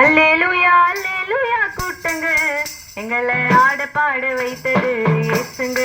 அல்லேலூயா அல்லேலூயா கூட்டங்க. எங்களை ஆட பாட வைத்தது ஏசுங்க